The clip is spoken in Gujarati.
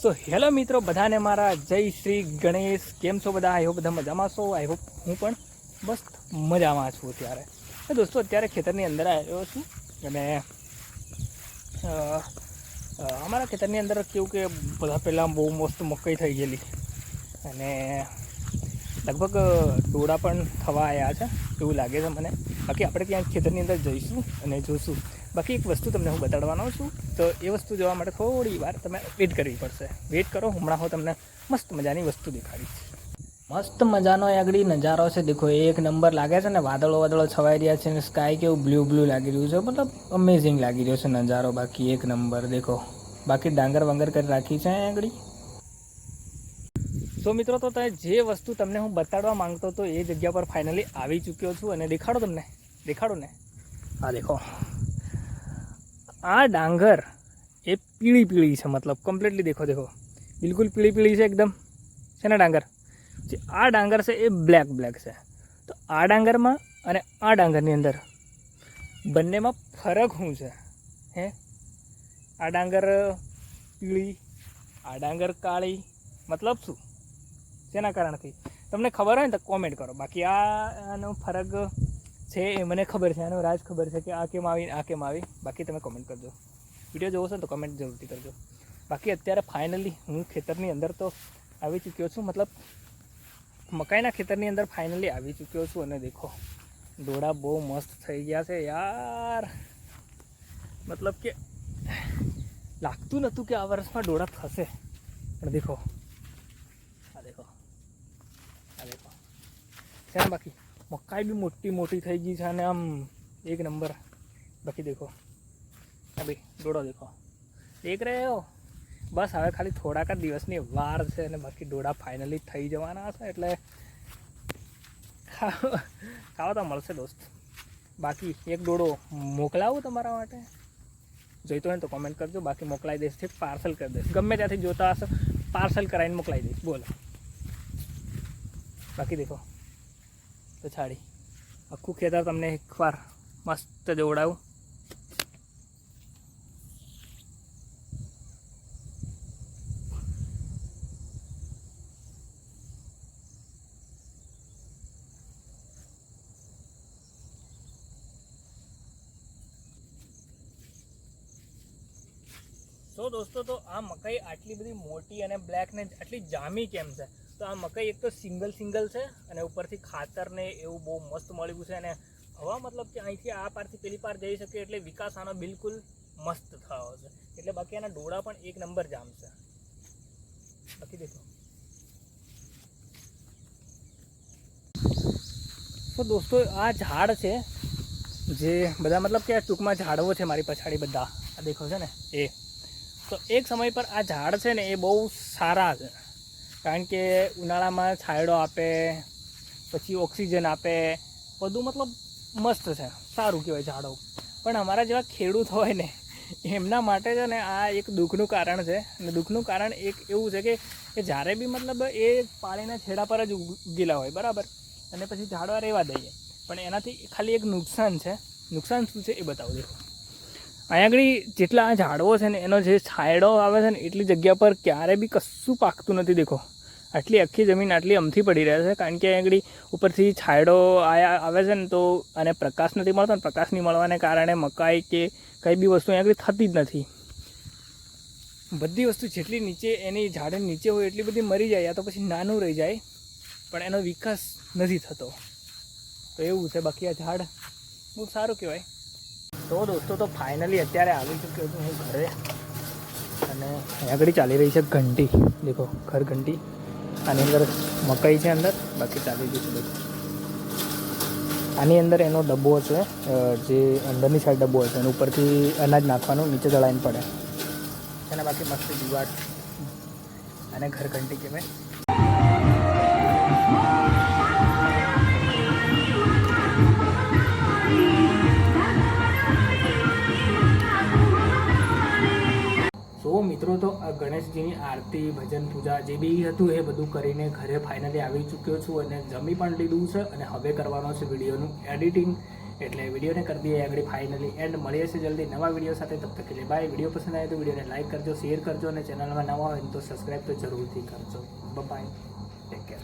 સો હેલો મિત્રો, બધાને મારા જય શ્રી ગણેશ. કેમ છો બધા? આઈ હોપ બધા મજામાં છો. આઈ હોપ હું પણ બસ મજામાં છું અત્યારે. દોસ્તો, અત્યારે ખેતરની અંદર આવ્યો છું અને અમારા ખેતરની અંદર કેવું કે બધા પહેલાં બહુ મસ્ત મકાઈ થઈ ગયેલી. અને લગભગ ડોડા પણ થવા આવ્યા છે. એવું લાગે છે મને. બાકી આપણે ત્યાં ખેતરની અંદર જઈશું અને જોઈશું બાકી એક વસ્તુ તમને હું બતાડવાનો છું. તો એ વસ્તુ જોવા માટે થોડી વાર તમે વેઇટ કરવી પડશે. વેઇટ કરો હમણાં હું તમને મસ્ત મજાની વસ્તુ દેખાડીશ. મસ્ત મજાનો આગળ નજારો છે. દેખો એક નંબર લાગે છે ને વાદળો વાદળો છવાઈ રહ્યા છે અને સ્કાય કેવું બ્લુ બ્લુ લાગી રહ્યું છે. મતલબ અમેઝિંગ લાગી રહ્યો છે નજારો. બાકી એક નંબર દેખો. બાકી ડાંગર વાંગર કરી રાખી છે આગળ. સો મિત્રો તો તમે જે વસ્તુ તમને હું બતાડવા માંગતો હતો એ જગ્યા પર ફાઇનલી આવી ચૂક્યો છું. અને દેખાડો તમને. દેખાડો ને. હા દેખો. આ ડાંગર એ પીળી પીળી છે, મતલબ કમ્પ્લીટલી દેખો દેખો. બિલકુલ પીળી પીળી છે એકદમ. છે ને ડાંગર? જે આ ડાંગર છે એ બ્લેક બ્લેક છે. તો આ ડાંગરમાં અને આ ડાંગરની અંદર બંનેમાં ફરક શું છે? હે? આ ડાંગર પીળી, આ ડાંગર કાળી, મતલબ શું? જેના કારણથી? તમને ખબર હોય ને તો કોમેન્ટ કરો. બાકી આનો ફરક છે એ મને ખબર છે, આનો રાજ ખબર છે કે આ કેમ આવી આ કેમ આવી. બાકી તમે કોમેન્ટ કરજો. વીડિયો જોવો છો ને તો કમેન્ટ જરૂરથી કરજો. બાકી અત્યારે ફાઇનલી હું ખેતરની અંદર તો આવી ચૂક્યો છું. મતલબ મકાઈના ખેતરની અંદર ફાઇનલી આવી ચૂક્યો છું અને દેખો ડોળા બહુ મસ્ત થઈ ગયા છે યાર. મતલબ કે લાગતું નહોતું કે આ વર્ષમાં ડોળા થશે. પણ દેખો, આ દેખો આ દેખો. છે બાકી. મકાઈ બી મોટી મોટી થઈ ગઈ છે અને આમ એક નંબર. બાકી દેખો. હા ભાઈ, ડોળો દેખો. દેખ રહે હો બસ હવે ખાલી થોડાક જ દિવસની વાર છે અને બાકી ડોળા ફાઇનલી થઈ જવાના છે એટલે ખાવા તો મળશે દોસ્ત. બાકી એક ડોળો મોકલાવું તમારા માટે? જોઈતો હોય તો કોમેન્ટ કરજો. બાકી મોકલાવી દઈશ, ઠીક? પાર્સલ કરી દઈશ. ગમે ત્યાંથી જોતા હશો પાર્સલ કરાવીને મોકલાવી દઈશ. બોલો. બાકી દેખો. પછાડી. આખું ખેતર તમને એકવાર મસ્ત જોવડાવું. તો દોસ્તો, તો આ મકાઈ આટલી બધી મોટી અને બ્લેક ને આટલી જામી કેમ છે? તો આ મકાઈ એક તો સિંગલ સિંગલ છે અને ઉપરથી ખાતર ને એવું બહુ મસ્ત મળ્યું છે અને હવા મતલબ કે અહીંથી આ પારથી પેલી પાર જઈ શકે એટલે વિકાસ આનો બિલકુલ મસ્ત થયો છે. એટલે બાકી આના ડોળા પણ એક નંબર જામશે બાકી દેખો. તો દોસ્તો, આ ઝાડ છે જે બધા મતલબ કે આ ટૂંકમાં ઝાડવો છે મારી પછાડી બધા. આ દેખો છે ને? એ. તો એક સમય પર આ ઝાડ છે ને એ બહુ સારા છે. કારણ કે ઉનાળામાં છાંયડો આપે, પછી ઓક્સિજન આપે, બધું મતલબ મસ્ત છે, સારું કહેવાય ઝાડો પણ અમારા જેવા ખેડૂત હોય ને, એમના માટે છે ને આ એક દુઃખનું કારણ છે. અને દુઃખનું કારણ એક એવું છે કે એ જ્યારે બી મતલબ એ પાણીના છેડા પર જ ઉગેલા હોય, બરાબર? અને પછી ઝાડવા રહેવા દઈએ. પણ એનાથી ખાલી એક નુકસાન છે. નુકસાન શું છે એ બતાવું, દેખો. અહીંયા આગળ જેટલા આ ઝાડવો છે ને, એનો જે છાંયડો આવે છે ને, એટલી જગ્યા પર ક્યારે બી કશું પાકતું નથી દેખો. આટલી આખી જમીન આટલી અમથી પડી રહે છે, કારણ કે અહીંયા આગળ ઉપરથી છાંયડો આયા આવે છે ને તો અને પ્રકાશ નથી મળતો ને, પ્રકાશ નહીં મળવાને કારણે મકાઈ કે કંઈ બી વસ્તુ અહીંયા આગળ થતી જ નથી. બધી વસ્તુ જેટલી નીચે એની ઝાડ નીચે હોય એટલી બધી મરી જાય, યા તો પછી નાનું રહી જાય, પણ એનો વિકાસ નથી થતો. તો એવું છે બાકી આ ઝાડ. બહુ સારું કહેવાય. તો દોસ્તો, તો ફાઇનલી અત્યારે આવી ચૂક્યો છું હું ઘરે. અને અહીંયા આગળ ચાલી રહી છે ઘંટી. દેખો, ઘર ઘંટી. આની અંદર મકાઈ છે અંદર, બાકી ચાલી રહી છે દેખો આની અંદર એનો ડબ્બો હશે જે અંદરની સાઈડ ડબ્બો હશે અને ઉપરથી અનાજ નાખવાનું, નીચે દળાઈને પડે. અને બાકી મસ્ત દીવાટ અને ઘર ઘંટી કહેવાય. ગણેશજીની આરતી, ભજન, પૂજા જે બી હતું એ બધું કરીને ઘરે ફાઇનલી આવી ચૂક્યો છું અને જમી પણ લીધું છે અને હવે કરવાનો છે વિડીયોનું એડિટિંગ એટલે વિડીયોને કરી દઈએ આગળ ફાઇનલી એન્ડ મળીએ છીએ જલ્દી નવા વીડિયો સાથે. તબ તક એટલે બાય વીડિયો પસંદ આવે તો વિડીયોને લાઇક કરજો શેર કરજો અને ચેનલમાં નવા હોય તો સબસ્ક્રાઈબ તો જરૂરથી કરજો. Bye take care